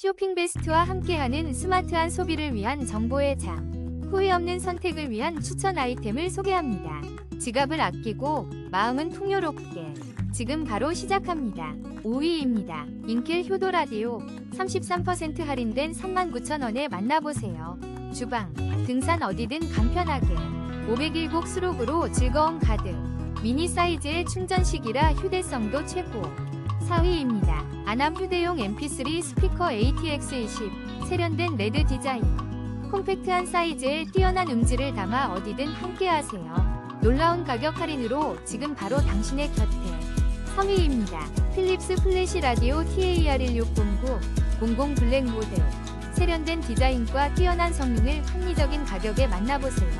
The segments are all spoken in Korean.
쇼핑 베스트와 함께하는 스마트한 소비를 위한 정보의 장. 후회 없는 선택을 위한 추천 아이템을 소개합니다. 지갑을 아끼고 마음은 풍요롭게. 지금 바로 시작합니다. 5위입니다. 인켈 효도 라디오 33% 할인된 39,000원에 만나보세요. 주방, 등산 어디든 간편하게. 501곡 수록으로 즐거움 가득. 미니 사이즈의 충전식이라 휴대성도 최고. 4위입니다. 아남 휴대용 MP3 스피커 ATX20 세련된 레드 디자인. 콤팩트한 사이즈에 뛰어난 음질을 담아 어디든 함께하세요. 놀라운 가격 할인으로 지금 바로 당신의 곁에. 3위입니다. 필립스 플래시 라디오 TAR1609 00 블랙 모델. 세련된 디자인과 뛰어난 성능을 합리적인 가격에 만나보세요.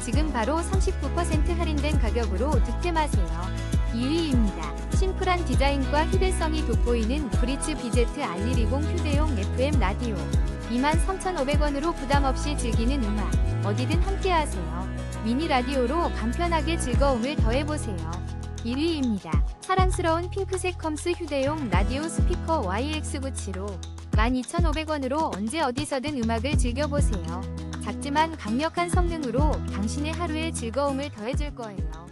지금 바로 39% 할인된 가격으로 득템하세요. 2위입니다. 심플한 디자인과 휴대성이 돋보이는 브리츠 BZ R120 휴대용 FM 라디오. 23,500원으로 부담없이 즐기는 음악. 어디든 함께하세요. 미니 라디오로 간편하게 즐거움을 더해보세요. 1위입니다. 사랑스러운 핑크색 컴스 휴대용 라디오 스피커 YX97로 12,500원으로 언제 어디서든 음악을 즐겨보세요. 작지만 강력한 성능으로 당신의 하루에 즐거움을 더해줄 거예요.